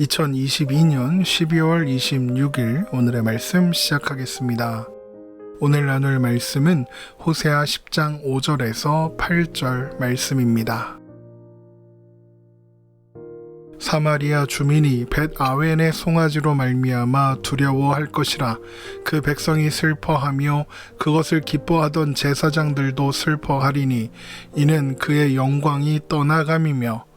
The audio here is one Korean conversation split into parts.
2022년 12월 26일 오늘의 말씀 시작하겠습니다. 오늘 나눌 말씀은 호세아 10장 5절에서 8절 말씀입니다. 사마리아 주민이 벳 아웬의 송아지로 말미암아 두려워할 것이라 그 백성이 슬퍼하며 그것을 기뻐하던 제사장들도 슬퍼하리니 이는 그의 영광이 떠나감이며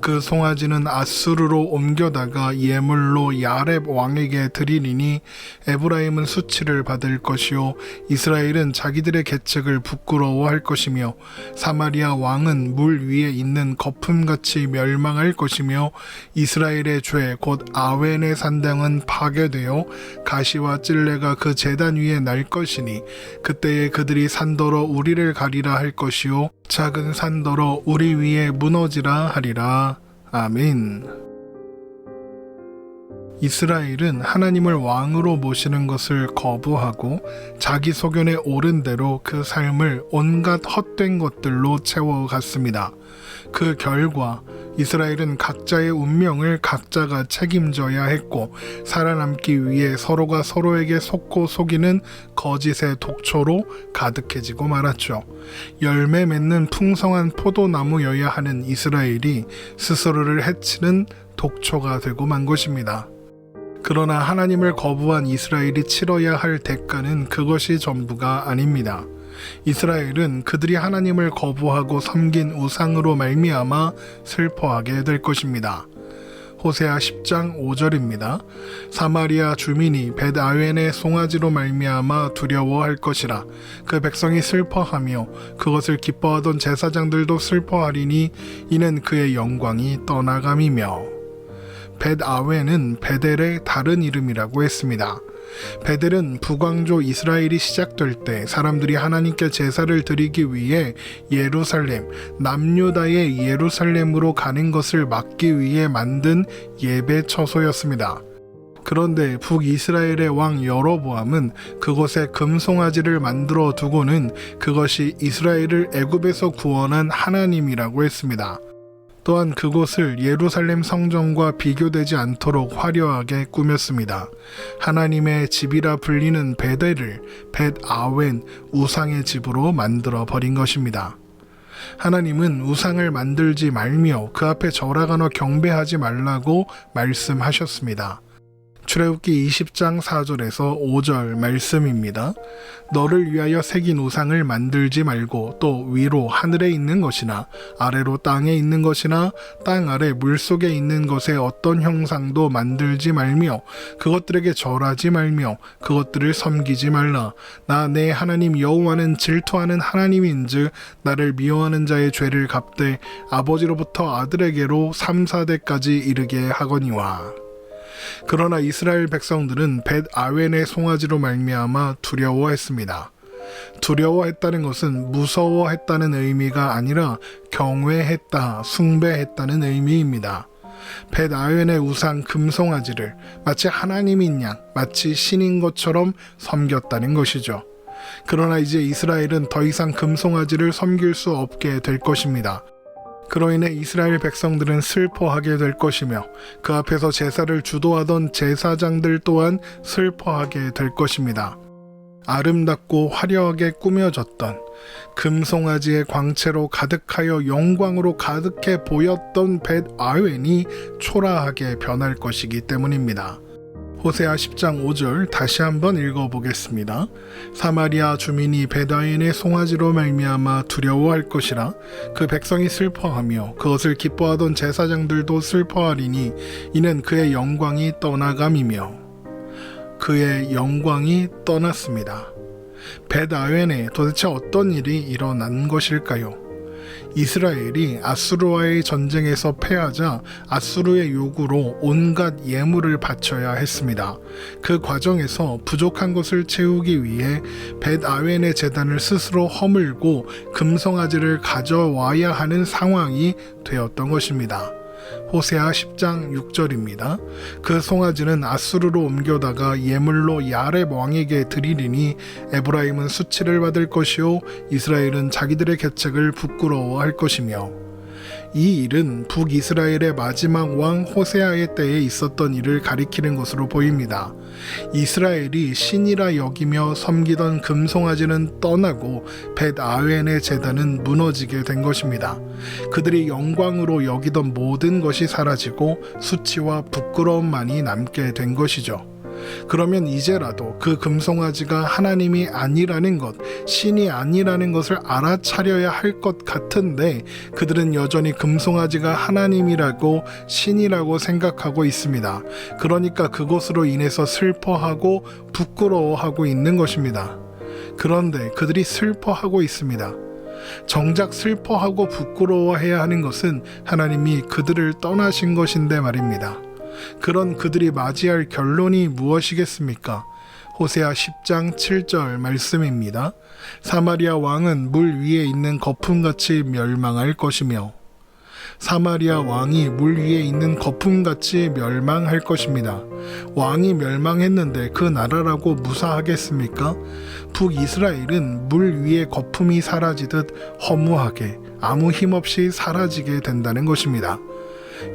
그 송아지는 아수르로 옮겨다가 예물로 야렙 왕에게 드리리니 에브라임은 수치를 받을 것이요. 이스라엘은 자기들의 계책을 부끄러워할 것이며 사마리아 왕은 물 위에 있는 거품같이 멸망할 것이며 이스라엘의 죄 곧 아웬의 산당은 파괴되어 가시와 찔레가 그 재단 위에 날 것이니 그때에 그들이 산더러 우리를 가리라 할 것이요 작은 산더러 우리 위에 무너지라 하리라. 아멘. 이스라엘은 하나님을 왕으로 모시는 것을 거부하고 자기 소견에 옳은 대로 그 삶을 온갖 헛된 것들로 채워갔습니다. 그 결과 이스라엘은 각자의 운명을 각자가 책임져야 했고 살아남기 위해 서로가 서로에게 속고 속이는 거짓의 독초로 가득해지고 말았죠. 열매 맺는 풍성한 포도나무여야 하는 이스라엘이 스스로를 해치는 독초가 되고 만 것입니다. 그러나 하나님을 거부한 이스라엘이 치러야 할 대가는 그것이 전부가 아닙니다. 이스라엘은 그들이 하나님을 거부하고 섬긴 우상으로 말미암아 슬퍼하게 될 것입니다. 호세아 10장 5절입니다. 사마리아 주민이 벳아웬의 송아지로 말미암아 두려워할 것이라 그 백성이 슬퍼하며 그것을 기뻐하던 제사장들도 슬퍼하리니 이는 그의 영광이 떠나감이며 벳아웬은 베델의 다른 이름이라고 했습니다. 베델은 북왕조 이스라엘이 시작될 때 사람들이 하나님께 제사를 드리기 위해 예루살렘, 남유다의 예루살렘으로 가는 것을 막기 위해 만든 예배 처소였습니다. 그런데 북이스라엘의 왕 여로보암은 그곳에 금송아지를 만들어 두고는 그것이 이스라엘을 애굽에서 구원한 하나님이라고 했습니다. 또한 그곳을 예루살렘 성전과 비교되지 않도록 화려하게 꾸몄습니다. 하나님의 집이라 불리는 베델을 벳 아웬 우상의 집으로 만들어 버린 것입니다. 하나님은 우상을 만들지 말며 그 앞에 절하거나 경배하지 말라고 말씀하셨습니다. 출애굽기 20장 4절에서 5절 말씀입니다. 너를 위하여 새긴 우상을 만들지 말고 또 위로 하늘에 있는 것이나 아래로 땅에 있는 것이나 땅 아래 물속에 있는 것의 어떤 형상도 만들지 말며 그것들에게 절하지 말며 그것들을 섬기지 말라. 나 내 하나님 여호와는 질투하는 하나님인즉 나를 미워하는 자의 죄를 갚되 아버지로부터 아들에게로 3, 4대까지 이르게 하거니와. 그러나 이스라엘 백성들은 벳 아웬의 송아지로 말미암아 두려워했습니다. 두려워했다는 것은 무서워했다는 의미가 아니라 경외했다, 숭배했다는 의미입니다. 벳 아웬의 우상 금송아지를 마치 하나님인 양, 마치 신인 것처럼 섬겼다는 것이죠. 그러나 이제 이스라엘은 더 이상 금송아지를 섬길 수 없게 될 것입니다. 그로 인해 이스라엘 백성들은 슬퍼하게 될 것이며 그 앞에서 제사를 주도하던 제사장들 또한 슬퍼하게 될 것입니다. 아름답고 화려하게 꾸며졌던 금송아지의 광채로 가득하여 영광으로 가득해 보였던 벳 아웬이 초라하게 변할 것이기 때문입니다. 호세아 10장 5절 다시 한번 읽어보겠습니다. 사마리아 주민이 베다인의 송아지로 말미암아 두려워할 것이라 그 백성이 슬퍼하며 그것을 기뻐하던 제사장들도 슬퍼하리니 이는 그의 영광이 떠나감이며 그의 영광이 떠났습니다. 벳아웬에 도대체 어떤 일이 일어난 것일까요? 이스라엘이 아수르와의 전쟁에서 패하자 아수르의 요구로 온갖 예물을 바쳐야 했습니다. 그 과정에서 부족한 것을 채우기 위해 벳 아웬의 재단을 스스로 허물고 금송아지를 가져와야 하는 상황이 되었던 것입니다. 호세아 10장 6절입니다. 그 송아지는 아수르로 옮겨다가 예물로 야렙 왕에게 드리리니 에브라임은 수치를 받을 것이요 이스라엘은 자기들의 계책을 부끄러워할 것이며 이 일은 북이스라엘의 마지막 왕 호세아의 때에 있었던 일을 가리키는 것으로 보입니다. 이스라엘이 신이라 여기며 섬기던 금송아지는 떠나고 벳 아웬의 제단은 무너지게 된 것입니다. 그들이 영광으로 여기던 모든 것이 사라지고 수치와 부끄러움만이 남게 된 것이죠. 그러면 이제라도 그 금송아지가 하나님이 아니라는 것, 신이 아니라는 것을 알아차려야 할 것 같은데 그들은 여전히 금송아지가 하나님이라고 신이라고 생각하고 있습니다. 그러니까 그것으로 인해서 슬퍼하고 부끄러워하고 있는 것입니다. 그런데 그들이 슬퍼하고 있습니다. 정작 슬퍼하고 부끄러워해야 하는 것은 하나님이 그들을 떠나신 것인데 말입니다. 그런 그들이 맞이할 결론이 무엇이겠습니까? 호세아 10장 7절 말씀입니다. 사마리아 왕은 물 위에 있는 거품같이 멸망할 것이며 사마리아 왕이 물 위에 있는 거품같이 멸망할 것입니다. 왕이 멸망했는데 그 나라라고 무사하겠습니까? 북이스라엘은 물 위에 거품이 사라지듯 허무하게 아무 힘 없이 사라지게 된다는 것입니다.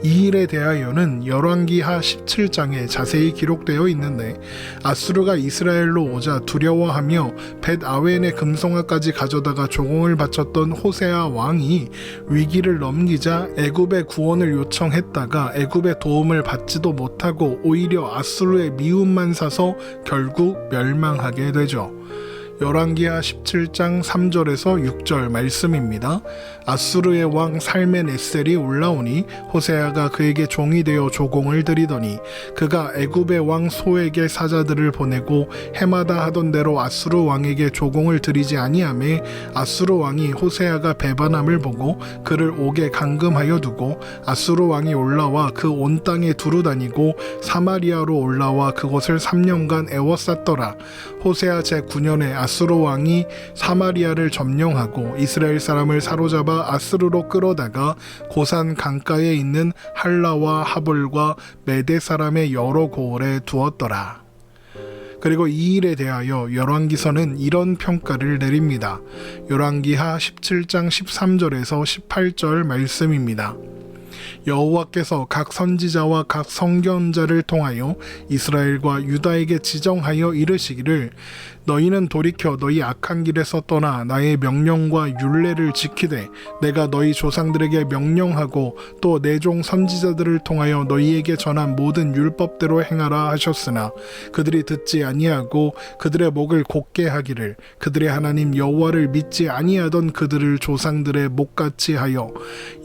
이 일에 대하여는 열왕기하 17장에 자세히 기록되어 있는데 아수르가 이스라엘로 오자 두려워하며 벳 아웬의 금송아까지 가져다가 조공을 바쳤던 호세아 왕이 위기를 넘기자 애굽의 구원을 요청했다가 애굽의 도움을 받지도 못하고 오히려 아수르의 미움만 사서 결국 멸망하게 되죠. 열왕기하 17장 3절에서 6절 말씀입니다. 아수르의 왕 살멘에셀이 올라오니 호세아가 그에게 종이 되어 조공을 드리더니 그가 애굽의 왕 소에게 사자들을 보내고 해마다 하던 대로 아수르 왕에게 조공을 드리지 아니하매 아수르 왕이 호세아가 배반함을 보고 그를 옥에 감금하여 두고 아수르 왕이 올라와 그 온 땅에 두루 다니고 사마리아로 올라와 그곳을 3년간 애워쌌더라. 호세아 제9년에 아수르 왕이 사마리아를 점령하고 이스라엘 사람을 사로잡아 아스르로 끌어다가 고산 강가에 있는 할라와 하볼과 메대 사람의 여러 고을에 두었더라. 그리고 이 일에 대하여 열왕기서는 이런 평가를 내립니다. 열왕기하 17장 13절에서 18절 말씀입니다. 여호와께서 각 선지자와 각 성견자를 통하여 이스라엘과 유다에게 지정하여 이르시기를 너희는 돌이켜 너희 악한 길에서 떠나 나의 명령과 율례를 지키되 내가 너희 조상들에게 명령하고 또 내 종 선지자들을 통하여 너희에게 전한 모든 율법대로 행하라 하셨으나 그들이 듣지 아니하고 그들의 목을 곧게 하기를 그들의 하나님 여호와를 믿지 아니하던 그들을 조상들의 목같이 하여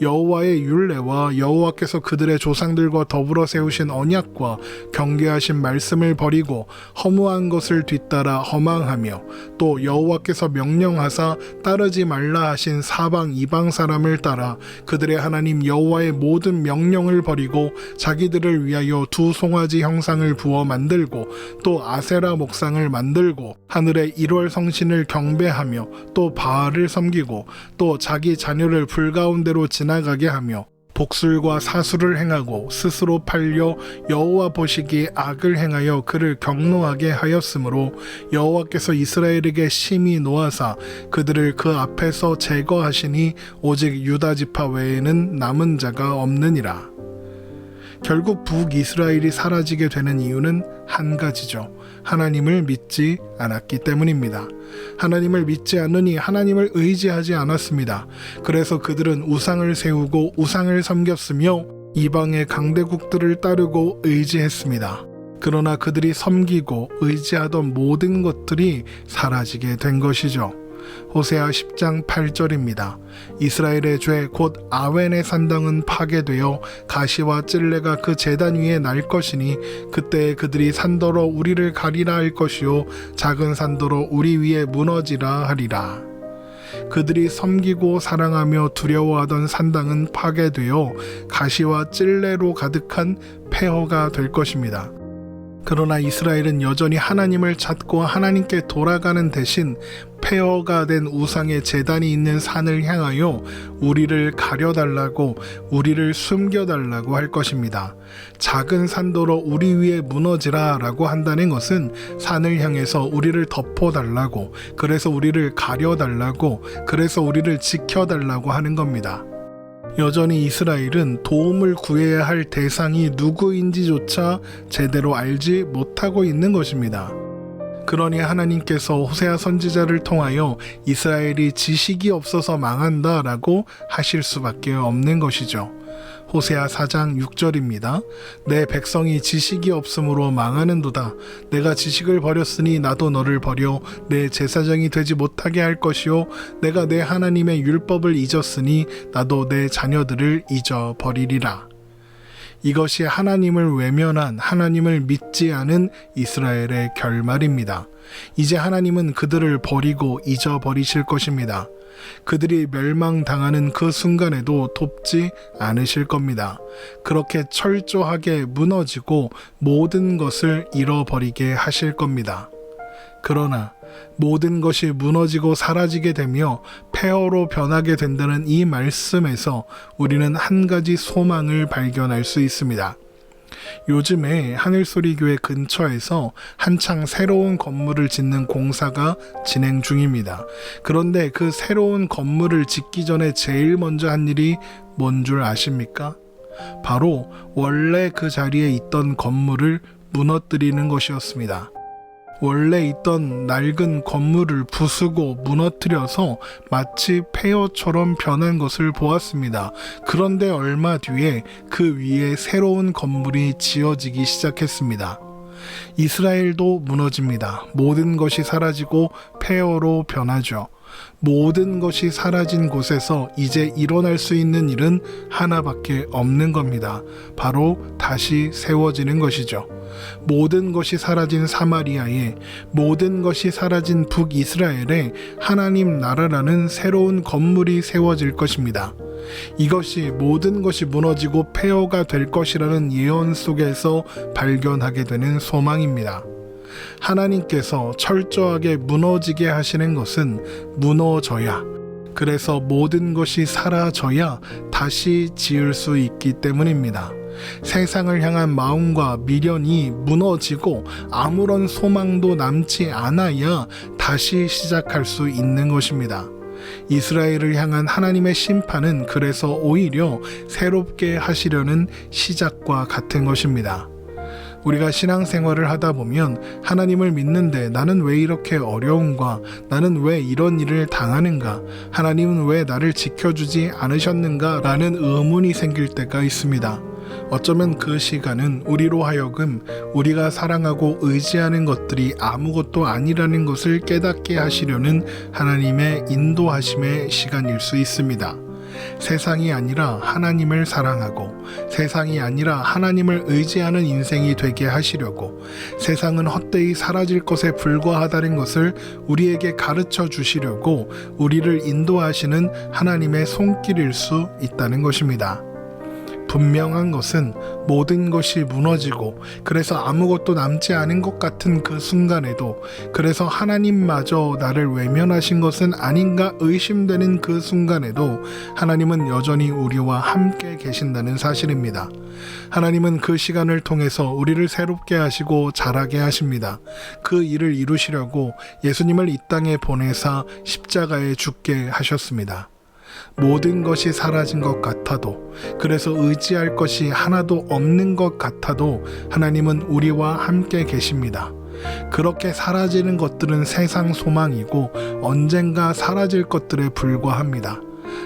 여호와의 율례와 여호와께서 그들의 조상들과 더불어 세우신 언약과 경계하신 말씀을 버리고 허무한 것을 뒤따라 허망하며 또 여호와께서 명령하사 따르지 말라 하신 사방 이방 사람을 따라 그들의 하나님 여호와의 모든 명령을 버리고 자기들을 위하여 두 송아지 형상을 부어 만들고 또 아세라 목상을 만들고 하늘의 일월 성신을 경배하며 또 바알을 섬기고 또 자기 자녀를 불 가운데로 지나가게 하며 복술과 사수를 행하고 스스로 팔려 여호와 보시기에 악을 행하여 그를 경노하게 하였으므로 여호와께서 이스라엘에게 심히 노하사 그들을 그 앞에서 제거하시니 오직 유다 지파 외에는 남은 자가 없느니라. 결국 북이스라엘이 사라지게 되는 이유는 한 가지죠. 하나님을 믿지 않았기 때문입니다. 하나님을 믿지 않으니 하나님을 의지하지 않았습니다. 그래서 그들은 우상을 세우고 우상을 섬겼으며 이방의 강대국들을 따르고 의지했습니다. 그러나 그들이 섬기고 의지하던 모든 것들이 사라지게 된 것이죠. 호세아 10장 8절입니다. 이스라엘의 죄 곧 아웬의 산당은 파괴되어 가시와 찔레가 그 재단 위에 날 것이니 그때 그들이 산더러 우리를 가리라 할 것이요 작은 산더러 우리 위에 무너지라 하리라. 그들이 섬기고 사랑하며 두려워하던 산당은 파괴되어 가시와 찔레로 가득한 폐허가 될 것입니다. 그러나 이스라엘은 여전히 하나님을 찾고 하나님께 돌아가는 대신 폐허가 된 우상의 재단이 있는 산을 향하여 우리를 가려달라고 우리를 숨겨달라고 할 것입니다. 작은 산도로 우리 위에 무너지라 라고 한다는 것은 산을 향해서 우리를 덮어달라고 그래서 우리를 가려달라고 그래서 우리를 지켜달라고 하는 겁니다. 여전히 이스라엘은 도움을 구해야 할 대상이 누구인지조차 제대로 알지 못하고 있는 것입니다. 그러니 하나님께서 호세아 선지자를 통하여 이스라엘이 지식이 없어서 망한다 라고 하실 수밖에 없는 것이죠. 호세아 4장 6절입니다. 내 백성이 지식이 없으므로 망하는도다. 내가 지식을 버렸으니 나도 너를 버려 내 제사장이 되지 못하게 할 것이요 내가 내 하나님의 율법을 잊었으니 나도 내 자녀들을 잊어버리리라. 이것이 하나님을 외면한 하나님을 믿지 않은 이스라엘의 결말입니다. 이제 하나님은 그들을 버리고 잊어버리실 것입니다. 그들이 멸망당하는 그 순간에도 돕지 않으실 겁니다. 그렇게 철저하게 무너지고 모든 것을 잃어버리게 하실 겁니다. 그러나 모든 것이 무너지고 사라지게 되며 폐허로 변하게 된다는 이 말씀에서 우리는 한 가지 소망을 발견할 수 있습니다. 요즘에 하늘소리 교회 근처에서 한창 새로운 건물을 짓는 공사가 진행 중입니다. 그런데 그 새로운 건물을 짓기 전에 제일 먼저 한 일이 뭔 줄 아십니까? 바로 원래 그 자리에 있던 건물을 무너뜨리는 것이었습니다. 원래 있던 낡은 건물을 부수고 무너뜨려서 마치 폐허처럼 변한 것을 보았습니다. 그런데 얼마 뒤에 그 위에 새로운 건물이 지어지기 시작했습니다. 이스라엘도 무너집니다. 모든 것이 사라지고 폐허로 변하죠. 모든 것이 사라진 곳에서 이제 일어날 수 있는 일은 하나밖에 없는 겁니다. 바로 다시 세워지는 것이죠. 모든 것이 사라진 사마리아에 모든 것이 사라진 북이스라엘에 하나님 나라라는 새로운 건물이 세워질 것입니다. 이것이 모든 것이 무너지고 폐허가 될 것이라는 예언 속에서 발견하게 되는 소망입니다. 하나님께서 철저하게 무너지게 하시는 것은 무너져야 그래서 모든 것이 사라져야 다시 지을 수 있기 때문입니다. 세상을 향한 마음과 미련이 무너지고 아무런 소망도 남지 않아야 다시 시작할 수 있는 것입니다. 이스라엘을 향한 하나님의 심판은 그래서 오히려 새롭게 하시려는 시작과 같은 것입니다. 우리가 신앙생활을 하다 보면 하나님을 믿는데 나는 왜 이렇게 어려운가? 나는 왜 이런 일을 당하는가? 하나님은 왜 나를 지켜주지 않으셨는가? 라는 의문이 생길 때가 있습니다. 어쩌면 그 시간은 우리로 하여금 우리가 사랑하고 의지하는 것들이 아무것도 아니라는 것을 깨닫게 하시려는 하나님의 인도하심의 시간일 수 있습니다. 세상이 아니라 하나님을 사랑하고 세상이 아니라 하나님을 의지하는 인생이 되게 하시려고 세상은 헛되이 사라질 것에 불과하다는 것을 우리에게 가르쳐 주시려고 우리를 인도하시는 하나님의 손길일 수 있다는 것입니다. 분명한 것은 모든 것이 무너지고 그래서 아무것도 남지 않은 것 같은 그 순간에도 그래서 하나님마저 나를 외면하신 것은 아닌가 의심되는 그 순간에도 하나님은 여전히 우리와 함께 계신다는 사실입니다. 하나님은 그 시간을 통해서 우리를 새롭게 하시고 자라게 하십니다. 그 일을 이루시려고 예수님을 이 땅에 보내사 십자가에 죽게 하셨습니다. 모든 것이 사라진 것 같아도 그래서 의지할 것이 하나도 없는 것 같아도 하나님은 우리와 함께 계십니다. 그렇게 사라지는 것들은 세상 소망이고 언젠가 사라질 것들에 불과합니다.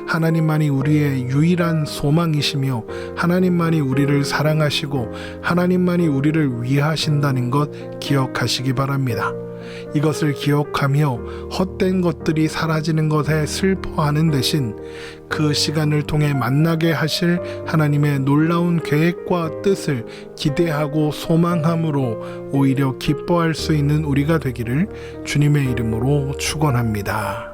하나님만이 우리의 유일한 소망이시며 하나님만이 우리를 사랑하시고 하나님만이 우리를 위하신다는 것 기억하시기 바랍니다. 이것을 기억하며 헛된 것들이 사라지는 것에 슬퍼하는 대신 그 시간을 통해 만나게 하실 하나님의 놀라운 계획과 뜻을 기대하고 소망함으로 오히려 기뻐할 수 있는 우리가 되기를 주님의 이름으로 축원합니다.